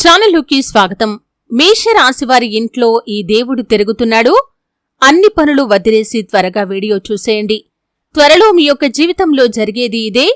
ఛానల్లోకి స్వాగతం. మేషరాశివారి ఇంట్లో ఈ దేవుడు తిరుగుతున్నాడు. అన్ని పనులు వదిలేసి త్వరగా వీడియో చూసేయండి. త్వరలో మీ యొక్క జీవితంలో జరిగేది ఇదే.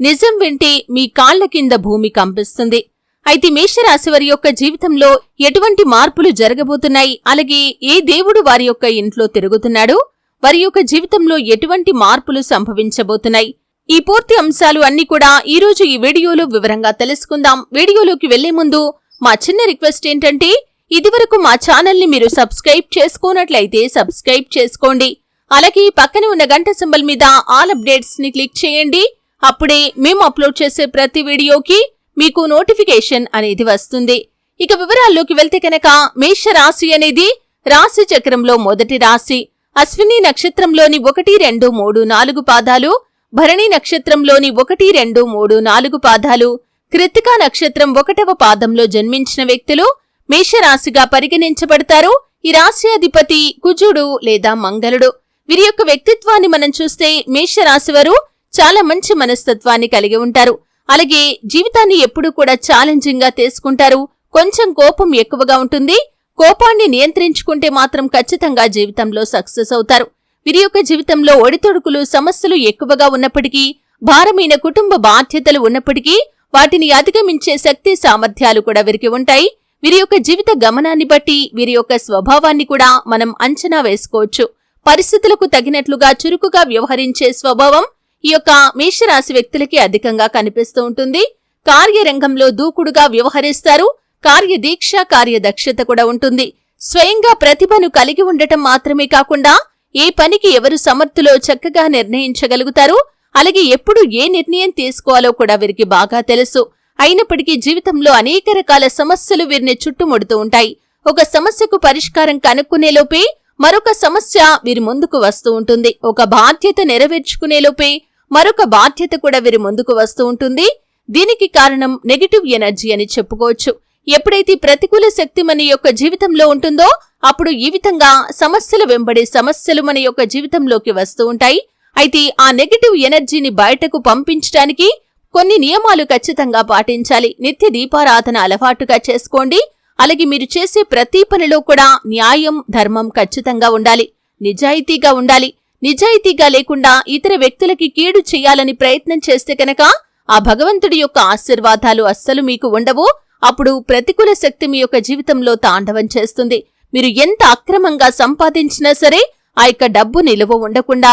నిజం వింటే మీ కాళ్ళ కింద భూమి కంపిస్తుంది. అయితే మేషరాశివారి యొక్క జీవితంలో ఎటువంటి మార్పులు జరగబోతున్నాయి? అలాగే ఏ దేవుడు వారి యొక్క ఇంట్లో తిరుగుతున్నాడు? వారి యొక్క జీవితంలో ఎటువంటి మార్పులు సంభవించబోతున్నాయి? ఈ పూర్తి అంశాలు అన్ని కూడా ఈ రోజు ఈ వీడియోలో వివరంగా తెలుసుకుందాం. వీడియోలోకి వెళ్ళే ముందు మా చిన్న రిక్వెస్ట్ ఏంటంటే ఇదివరకు మా ఛానల్ని మీరు సబ్స్క్రైబ్ చేసుకోనట్లయితే సబ్స్క్రైబ్ చేసుకోండి. అలాగే పక్కనే ఉన్న గంట సింబల్ మీద ఆల్ అప్డేట్స్ని క్లిక్ చేయండి. అప్పుడే మేము అప్లోడ్ చేసే ప్రతి వీడియోకి మీకు నోటిఫికేషన్ అనేది వస్తుంది. ఇక వివరాల్లోకి వెళ్తే కనుక మేష రాశి అనేది రాశి చక్రంలో మొదటి రాశి. అశ్విని నక్షత్రంలోని ఒకటి రెండు మూడు నాలుగు పాదాలు భరణి నక్షత్రంలోని ఒకటి రెండు మూడు నాలుగు పాదాలు. కృతికా నక్షత్రం ఒకటవ పాదంలో జన్మించిన వ్యక్తులు మేషరాశిగా పరిగణించబడతారు. ఈ రాశి అధిపతి కుజుడు లేదా మంగళుడు. వీరి యొక్క వ్యక్తిత్వాన్ని మనం చూస్తే మేషరాశి వారు చాలా మంచి మనస్తత్వాన్ని కలిగి ఉంటారు. అలాగే జీవితాన్ని ఎప్పుడూ కూడా ఛాలెంజింగ్గా తీసుకుంటారు. కొంచెం కోపం ఎక్కువగా ఉంటుంది. కోపాన్ని నియంత్రించుకుంటే మాత్రం ఖచ్చితంగా జీవితంలో సక్సెస్ అవుతారు. వీరి యొక్క జీవితంలో ఒడితొడుకులు సమస్యలు ఎక్కువగా ఉన్నప్పటికీ భారమైన కుటుంబ బాధ్యతలు ఉన్నప్పటికీ వాటిని అధిగమించే శక్తి సామర్థ్యాలు కూడా వీరికి ఉంటాయి. వీరి యొక్క జీవిత గమనాన్ని బట్టి వీరి యొక్క స్వభావాన్ని కూడా మనం అంచనా వేసుకోవచ్చు. పరిస్థితులకు తగినట్లుగా చురుకుగా వ్యవహరించే స్వభావం ఈ యొక్క మేషరాశి వ్యక్తులకి అధికంగా కనిపిస్తూ ఉంటుంది. కార్యరంగంలో దూకుడుగా వ్యవహరిస్తారు. కార్యదీక్ష కార్యదక్షత కూడా ఉంటుంది. స్వయంగా ప్రతిభను కలిగి ఉండటం మాత్రమే కాకుండా ఏ పనికి ఎవరు సమర్థులో చక్కగా నిర్ణయించగలుగుతారు? అలాగే ఎప్పుడు ఏ నిర్ణయం తీసుకోవాలో కూడా వీరికి బాగా తెలుసు. అయినప్పటికీ జీవితంలో అనేక రకాల సమస్యలు వీరిని చుట్టుముడుతూ ఉంటాయి. ఒక సమస్యకు పరిష్కారం కనుక్కునేలోపే మరొక సమస్య వీరి ముందుకు వస్తూ ఉంటుంది. ఒక బాధ్యత నెరవేర్చుకునేలోపే మరొక బాధ్యత కూడా వీరి ముందుకు వస్తూ ఉంటుంది. దీనికి కారణం నెగటివ్ ఎనర్జీ అని చెప్పుకోవచ్చు. ఎప్పుడైతే ప్రతికూల శక్తి మన యొక్క జీవితంలో ఉంటుందో అప్పుడు ఈ విధంగా సమస్యలు వెంబడి సమస్యలు మన యొక్క జీవితంలోకి వస్తూ ఉంటాయి. అయితే ఆ నెగటివ్ ఎనర్జీని బయటకు పంపించడానికి కొన్ని నియమాలు ఖచ్చితంగా పాటించాలి. నిత్య దీపారాధన అలవాటుగా చేసుకోండి. అలాగే మీరు చేసే ప్రతి పనిలో కూడా న్యాయం ధర్మం ఖచ్చితంగా ఉండాలి. నిజాయితీగా ఉండాలి. నిజాయితీగా లేకుండా ఇతర వ్యక్తులకి కీడు చేయాలని ప్రయత్నం చేస్తే కనుక ఆ భగవంతుడి యొక్క ఆశీర్వాదాలు అస్సలు మీకు ఉండవు. అప్పుడు ప్రతికూల శక్తి మీ యొక్క జీవితంలో తాండవం చేస్తుంది. మీరు ఎంత అక్రమంగా సంపాదించినా సరే ఆ యొక్క డబ్బు నిలువ ఉండకుండా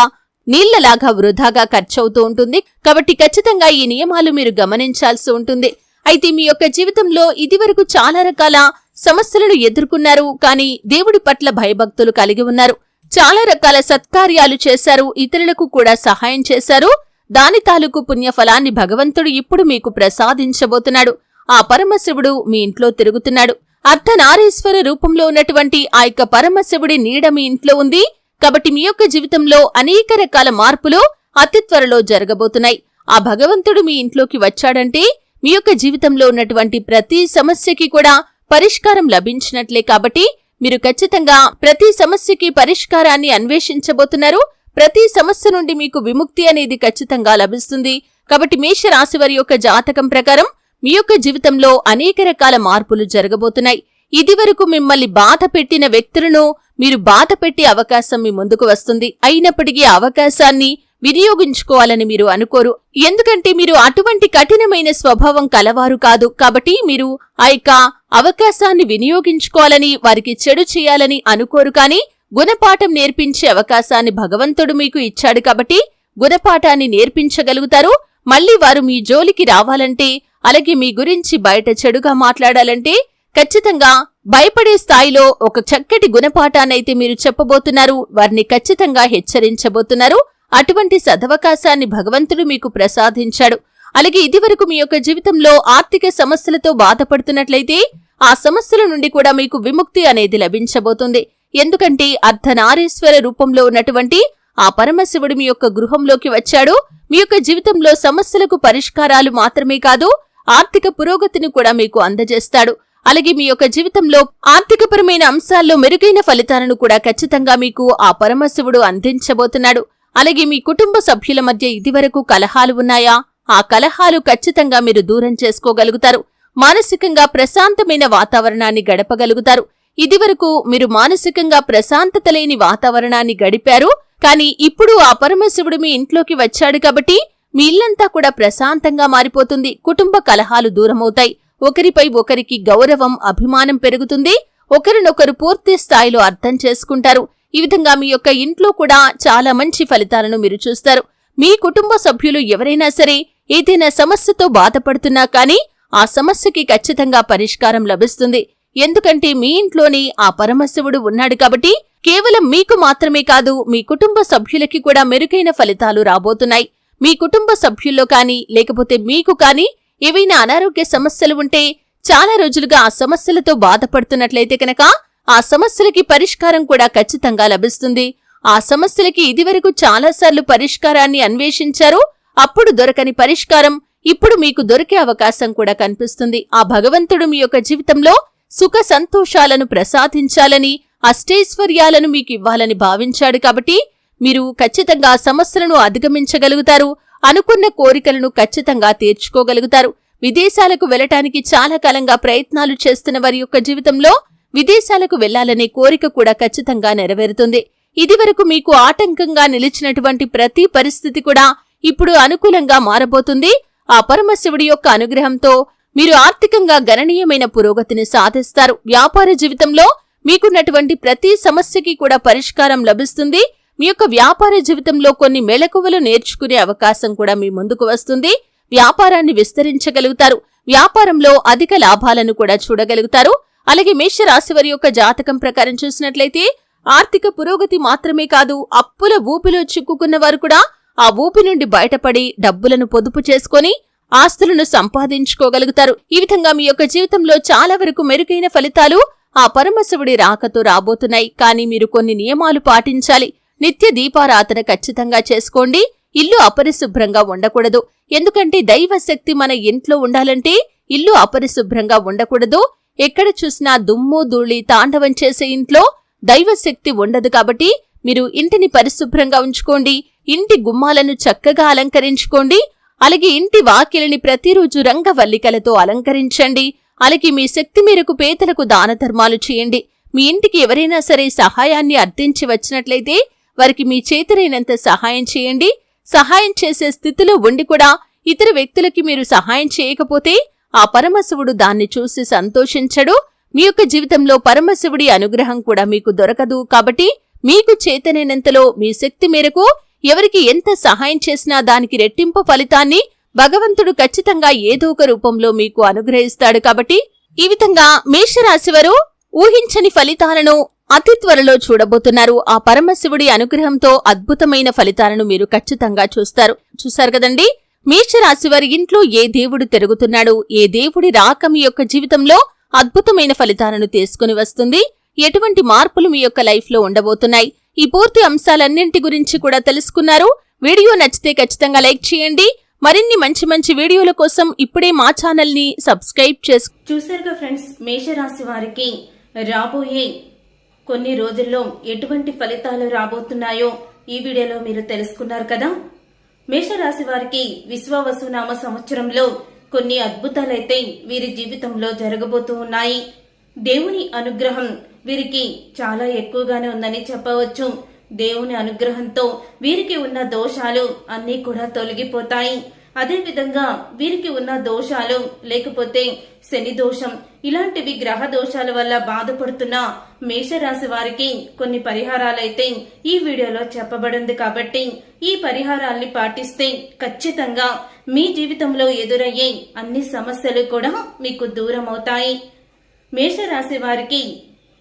నీళ్ళలాగా వృధాగా ఖర్చవుతూ ఉంటుంది. కాబట్టి ఖచ్చితంగా ఈ నియమాలు మీరు గమనించాల్సి ఉంటుంది. అయితే మీ యొక్క జీవితంలో ఇదివరకు చాలా రకాల సమస్యలను ఎదుర్కొన్నారు. కానీ దేవుడి పట్ల భయభక్తులు కలిగి ఉన్నారు. చాలా రకాల సత్కార్యాలు చేశారు. ఇతరులకు కూడా సహాయం చేశారు. దాని తాలూకు పుణ్యఫలాన్ని భగవంతుడు ఇప్పుడు మీకు ప్రసాదించబోతున్నాడు. ఆ పరమశివుడు మీ ఇంట్లో తిరుగుతున్నాడు. అర్ధనారీశ్వర రూపంలో ఉన్నటువంటి ఆ యొక్క పరమశివుడి నీడ మీ ఇంట్లో ఉంది. కాబట్టి మీ యొక్క జీవితంలో అనేక రకాల మార్పులు అతి త్వరలో జరగబోతున్నాయి. ఆ భగవంతుడు మీ ఇంట్లోకి వచ్చాడంటే మీ యొక్క జీవితంలో ఉన్నటువంటి ప్రతి సమస్యకి కూడా పరిష్కారం లభించినట్లే కాబట్టి మీరు ఖచ్చితంగా ప్రతి సమస్యకి పరిష్కారాన్ని అన్వేషించబోతున్నారు. ప్రతి సమస్య నుండి మీకు విముక్తి అనేది ఖచ్చితంగా లభిస్తుంది. కాబట్టి మేష రాశి వారి యొక్క జాతకం ప్రకారం మీ యొక్క జీవితంలో అనేక రకాల మార్పులు జరగబోతున్నాయి. ఇదివరకు మిమ్మల్ని బాధ పెట్టిన వ్యక్తులను మీరు బాధ పెట్టే అవకాశం మీ ముందుకు వస్తుంది. అయినప్పటికీ అవకాశాన్ని వినియోగించుకోవాలని మీరు అనుకోరు. ఎందుకంటే మీరు అటువంటి కఠినమైన స్వభావం కలవారు కాదు. కాబట్టి మీరు ఆ యొక్క అవకాశాన్ని వినియోగించుకోవాలని వారికి చెడు చేయాలని అనుకోరు. కానీ గుణపాఠం నేర్పించే అవకాశాన్ని భగవంతుడు మీకు ఇచ్చాడు కాబట్టి గుణపాఠాన్ని నేర్పించగలుగుతారు. మళ్ళీ వారు మీ జోలికి రావాలంటే అలాగే మీ గురించి బయట చెడుగా మాట్లాడాలంటే ఖచ్చితంగా భయపడే స్థాయిలో ఒక చక్కటి గుణపాఠాన్నైతే మీరు చెప్పబోతున్నారు. వారిని ఖచ్చితంగా హెచ్చరించబోతున్నారు. అటువంటి సదవకాశాన్ని భగవంతుడు మీకు ప్రసాదించాడు. అలాగే ఇదివరకు మీ యొక్క జీవితంలో ఆర్థిక సమస్యలతో బాధపడుతున్నట్లయితే ఆ సమస్యల నుండి కూడా మీకు విముక్తి అనేది లభించబోతుంది. ఎందుకంటే అర్ధనారీశ్వర రూపంలో ఉన్నటువంటి ఆ పరమశివుడు మీ యొక్క గృహంలోకి వచ్చాడు. మీ యొక్క జీవితంలో సమస్యలకు పరిష్కారాలు మాత్రమే కాదు ఆర్థిక పురోగతిని కూడా మీకు అందజేస్తాడు. అలాగే మీ యొక్క జీవితంలో ఆర్థికపరమైన అంశాల్లో మెరుగైన ఫలితాలను కూడా ఖచ్చితంగా మీకు ఆ పరమశివుడు అందించబోతున్నాడు. అలాగే మీ కుటుంబ సభ్యుల మధ్య ఇదివరకు కలహాలు ఉన్నాయా? ఆ కలహాలు ఖచ్చితంగా మీరు దూరం చేసుకోగలుగుతారు. మానసికంగా ప్రశాంతమైన వాతావరణాన్ని గడపగలుగుతారు. ఇదివరకు మీరు మానసికంగా ప్రశాంతత లేని వాతావరణాన్ని గడిపారు. కానీ ఇప్పుడు ఆ పరమశివుడు మీ ఇంట్లోకి వచ్చాడు కాబట్టి మీ ఇల్లంతా కూడా ప్రశాంతంగా మారిపోతుంది. కుటుంబ కలహాలు దూరమవుతాయి. ఒకరిపై ఒకరికి గౌరవం అభిమానం పెరుగుతుంది. ఒకరినొకరు పూర్తి స్థాయిలో అర్థం చేసుకుంటారు. ఈ విధంగా మీ యొక్క ఇంట్లో కూడా చాలా మంచి ఫలితాలను మీరు చూస్తారు. మీ కుటుంబ సభ్యులు ఎవరైనా సరే ఏదైనా సమస్యతో బాధపడుతున్నా కానీ ఆ సమస్యకి ఖచ్చితంగా పరిష్కారం లభిస్తుంది. ఎందుకంటే మీ ఇంట్లోనే ఆ పరమశివుడు ఉన్నాడు కాబట్టి కేవలం మీకు మాత్రమే కాదు మీ కుటుంబ సభ్యులకి కూడా మెరుగైన ఫలితాలు రాబోతున్నాయి. మీ కుటుంబ సభ్యుల్లో కానీ లేకపోతే మీకు కానీ ఏవైనా అనారోగ్య సమస్యలు ఉంటే చాలా రోజులుగా ఆ సమస్యలతో బాధపడుతున్నట్లయితే కనుక ఆ సమస్యలకి పరిష్కారం కూడా ఖచ్చితంగా లభిస్తుంది. ఆ సమస్యలకి ఇదివరకు చాలాసార్లు పరిష్కారాన్ని అన్వేషించారు. అప్పుడు దొరకని పరిష్కారం ఇప్పుడు మీకు దొరికే అవకాశం కూడా కనిపిస్తుంది. ఆ భగవంతుడు మీ యొక్క జీవితంలో సుఖ సంతోషాలను ప్రసాదించాలని అష్టైశ్వర్యాలను మీకు ఇవ్వాలని భావించాడు కాబట్టి మీరు ఖచ్చితంగా సమస్యలను అధిగమించగలుగుతారు. అనుకున్న కోరికలను ఖచ్చితంగా తీర్చుకోగలుగుతారు. విదేశాలకు వెళ్ళటానికి చాలా కాలంగా ప్రయత్నాలు చేస్తున్న వారి యొక్క జీవితంలో విదేశాలకు వెళ్ళాలనే కోరిక కూడా ఖచ్చితంగా నెరవేరుతుంది. ఇదివరకు మీకు ఆటంకంగా నిలిచినటువంటి ప్రతి పరిస్థితి కూడా ఇప్పుడు అనుకూలంగా మారబోతుంది. ఆ పరమశివుడి యొక్క అనుగ్రహంతో మీరు ఆర్థికంగా గణనీయమైన పురోగతిని సాధిస్తారు. వ్యాపార జీవితంలో మీకున్నటువంటి ప్రతి సమస్యకి కూడా పరిష్కారం లభిస్తుంది. మీ యొక్క వ్యాపార జీవితంలో కొన్ని మెళకువలు నేర్చుకునే అవకాశం కూడా మీ ముందుకు వస్తుంది. వ్యాపారాన్ని విస్తరించగలుగుతారు. వ్యాపారంలో అధిక లాభాలను కూడా చూడగలుగుతారు. అలాగే మేషరాశి వారి యొక్క జాతకం ప్రకారం చూసినట్లయితే ఆర్థిక పురోగతి మాత్రమే కాదు అప్పుల ఊపిలో చిక్కుకున్న వారు కూడా ఆ ఊపి నుండి బయటపడి డబ్బులను పొదుపు చేసుకొని ఆస్తులను సంపాదించుకోగలుగుతారు. ఈ విధంగా మీ యొక్క జీవితంలో చాలా వరకు మెరుగైన ఫలితాలు ఆ పరమశివుడి రాకతో రాబోతున్నాయి. కానీ మీరు కొన్ని నియమాలు పాటించాలి. నిత్య దీపారాధన ఖచ్చితంగా చేసుకోండి. ఇల్లు అపరిశుభ్రంగా ఉండకూడదు. ఎందుకంటే దైవశక్తి మన ఇంట్లో ఉండాలంటే ఇల్లు అపరిశుభ్రంగా ఉండకూడదు. ఎక్కడ చూసినా దుమ్ము ధూళి తాండవం చేసే ఇంట్లో దైవశక్తి ఉండదు కాబట్టి మీరు ఇంటిని పరిశుభ్రంగా ఉంచుకోండి. ఇంటి గుమ్మాలను చక్కగా అలంకరించుకోండి. అలాగే ఇంటి వాకిలిని ప్రతిరోజు రంగవల్లికలతో అలంకరించండి. అలాగే మీ శక్తి మేరకు పేదలకు దాన ధర్మాలు చేయండి. మీ ఇంటికి ఎవరైనా సరే సహాయాన్ని అర్థించి వచ్చినట్లయితే వారికి మీ చేతులైనంత సహాయం చేయండి. సహాయం చేసే స్థితిలో ఉండి కూడా ఇతర వ్యక్తులకి మీరు సహాయం చేయకపోతే ఆ పరమశివుడు దాన్ని చూసి సంతోషించడు. మీ యొక్క జీవితంలో పరమశివుడి అనుగ్రహం కూడా మీకు దొరకదు. కాబట్టి మీకు చేతనైనంతలో మీ శక్తి మేరకు ఎవరికి ఎంత సహాయం చేసినా దానికి రెట్టింపు ఫలితాన్ని భగవంతుడు ఖచ్చితంగా ఏదో ఒక రూపంలో మీకు అనుగ్రహిస్తాడు. కాబట్టి ఈ విధంగా మేషరాశివారు ఊహించని ఫలితాలను అతి త్వరలో చూడబోతున్నారు. ఆ పరమశివుడి అనుగ్రహంతో అద్భుతమైన ఫలితాలను మీరు ఖచ్చితంగా చూస్తారు. చూశారు కదండి? మేషరాశి వారి ఇంట్లో ఏ దేవుడు తిరుగుతున్నాడు? ఏ దేవుడి రాక మీ యొక్క జీవితంలో అద్భుతమైన ఫలితాలను తీసుకుని వస్తుంది? ఎటువంటి మార్పులు మీ యొక్క లైఫ్లో ఉండబోతున్నాయి? ఈ పూర్తి అంశాలన్నింటి గురించి కూడా తెలుసుకున్నారు. వీడియో నచ్చితే ఖచ్చితంగా లైక్ చేయండి. మరిన్ని మంచి మంచి వీడియోల కోసం ఇప్పుడే మా ఛానల్ని సబ్స్క్రైబ్ చేసుకో చూసారుగా ఫ్రెండ్స్ మేషరాశి వారికి రాబోయే కొన్ని రోజుల్లో ఎటువంటి ఫలితాలు రాబోతున్నాయో ఈ వీడియోలో మీరు తెలుసుకున్నారు కదా. మేషరాశి వారికి విశ్వవసునామ సంవత్సరంలో కొన్ని అద్భుతాలైతే వీరి జీవితంలో జరగబోతూ ఉన్నాయి. దేవుని అనుగ్రహం వీరికి చాలా ఎక్కువగానే ఉందని చెప్పవచ్చు. దేవుని అనుగ్రహంతో వీరికి ఉన్న దోషాలు అన్నీ కూడా తొలగిపోతాయి. అదే విధంగా వీరికి ఉన్న దోషాలు లేకపోతే శని దోషం ఇలాంటివి గ్రహ దోషాల వల్ల బాధపడుతున్న మేషరాశి వారికి కొన్ని పరిహారాలైతే ఈ వీడియోలో చెప్పబడింది కాబట్టి ఈ పరిహారాల్ని పాటిస్తే ఖచ్చితంగా మీ జీవితంలో ఎదురయ్యే అన్ని సమస్యలు కూడా మీకు దూరం అవుతాయి మేషరాశి వారికి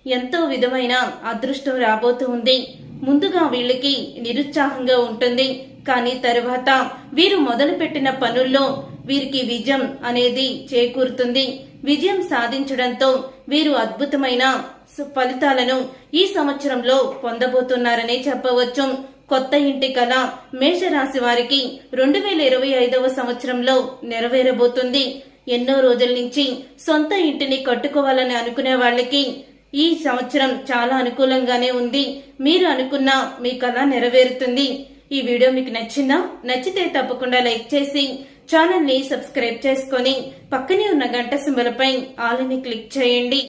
ఎంతో విధమైన అదృష్టం రాబోతూ ఉంది. ముందుగా వీళ్ళకి నిరుత్సాహంగా ఉంటుంది. కానీ తరువాత వీరు మొదలుపెట్టిన పనుల్లో వీరికి విజయం అనేది చేకూరుతుంది. విజయం సాధించడంతో వీరు అద్భుతమైన సు- ఫలితాలను ఈ సంవత్సరంలో పొందబోతున్నారని చెప్పవచ్చు. కొత్త ఇంటి కళ మేషరాశి వారికి రెండు వేల ఇరవై ఐదవ సంవత్సరంలో నెరవేరబోతుంది. ఎన్నో రోజుల నుంచి సొంత ఇంటిని కట్టుకోవాలని అనుకునే వాళ్ళకి ఈ సంవత్సరం చాలా అనుకూలంగానే ఉంది. మీరు అనుకున్న మీ కళ నెరవేరుతుంది. ఈ వీడియో మీకు నచ్చిందా? నచ్చితే తప్పకుండా లైక్ చేసి ఛానల్ని సబ్స్క్రైబ్ చేసుకొని పక్కనే ఉన్న గంట సింబలపై ఆల్ని క్లిక్ చేయండి.